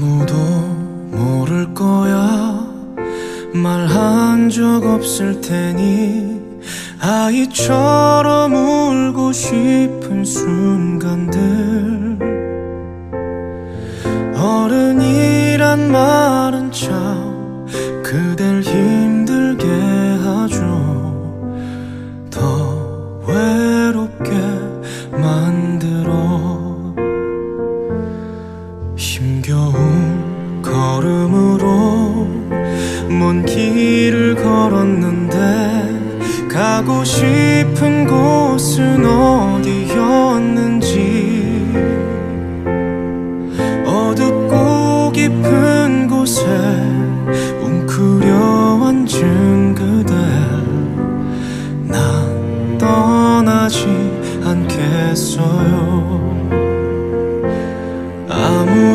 아무도 모를 거야. 말한 적 없을 테니 아이처럼 울고 싶은 순간들. 어른이란 말은 참 그댈 힘겨운 걸음으로 먼 길을 걸었는데 가고 싶은 곳은 어디였는지 어둡고 깊은 곳에 웅크려 앉은 그대 난 떠나지 않겠어요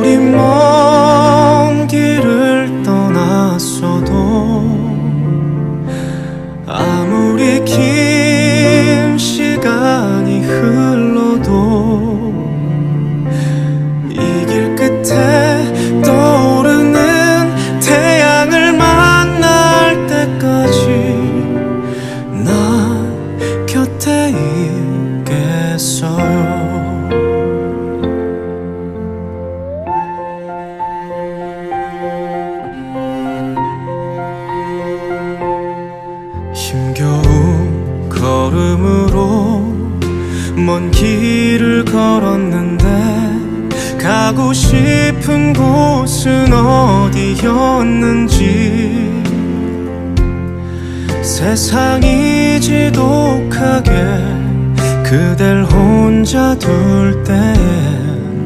아무리 먼 길을 떠났어도 아무리 긴 시간이 흘러도 이 길 끝에 떠오르는 태양을 만날 때까지 난 곁에 있겠어요 먼 길을 걸었는데 가고 싶은 곳은 어디였는지 세상이 지독하게 그댈 혼자 둘 때엔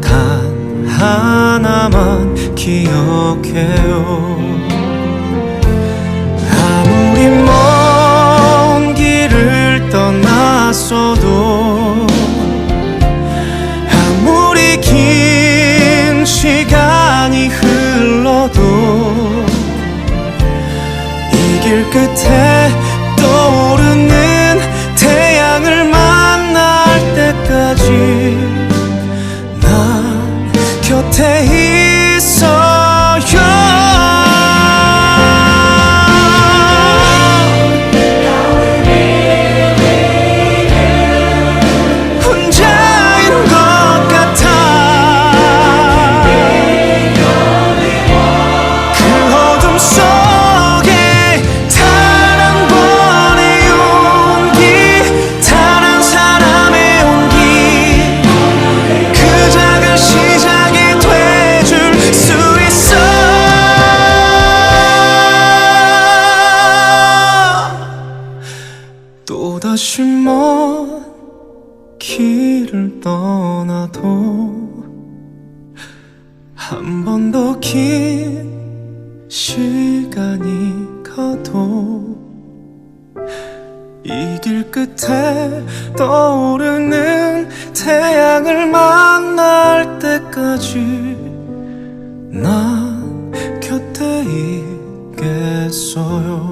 단 하나만 기억해요 떠났어도 아무리 긴 시간이 흘러도 이 길 끝에 길을 떠나도 한 번 더 긴 시간이 가도 이 길 끝에 떠오르는 태양을 만날 때까지 난 곁에 있겠어요